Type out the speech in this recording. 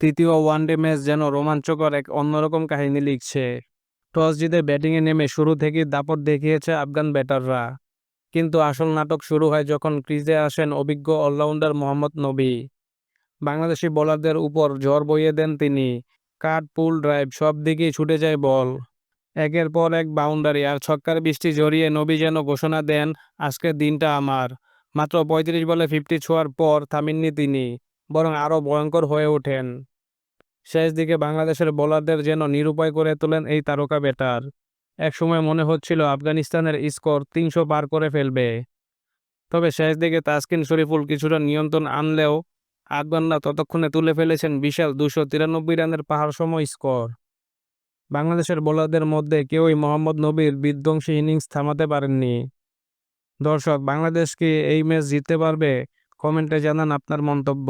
তৃতীয় one day match যেন রোমাঞ্চকর এক অন্যরকম কাহিনী লিখছে। টস জিতে ব্যাটিংয়ে নেমে শুরু থেকেই দাপট দেখিয়েছে আফগান ব্যাটাররা। কিন্তু আসল নাটক শুরু হয় যখন ক্রিজে আসেন অভিজ্ঞ অলরাউন্ডার মোহাম্মদ নবী। বাংলাদেশি বোলারদের উপর ঝড় বইয়ে দেন তিনি। কাট, পুল, ড্রাইভ সব দিকেই ছুটে যায় বল। একের পর এক বাউন্ডারি আর ছক্কার বৃষ্টি জড়িয়ে নবী যেন ঘোষণা দেন, আজকের দিনটা আমার। মাত্র পঁয়ত্রিশ বলে ফিফটি ছোঁয়ার পর থামেননি তিনি। বরং আরও ভয়ঙ্কর হয়ে ওঠেন। শেষ দিকে বাংলাদেশের বোলারদের যেন নিরুপায় করে তোলেন এই তারকা ব্যাটার। একসময় মনে হচ্ছিল আফগানিস্তানের স্কোর তিনশো পার করে ফেলবে। তবে শেষ দিকে তাসকিন শরীফুল কিছুটা নিয়ন্ত্রণ আনলেও আফগানরা ততক্ষণে তুলে ফেলেছেন বিশাল দুশো তিরানব্বই রানের পাহাড়সম স্কোর। বাংলাদেশের বোলারদের মধ্যে কেউই মোহাম্মদ নবীর বিধ্বংসী ইনিংস থামাতে পারেননি। দর্শক, বাংলাদেশ কি এই ম্যাচ জিততে পারবে? কমেন্টে জানান আপনার মন্তব্য।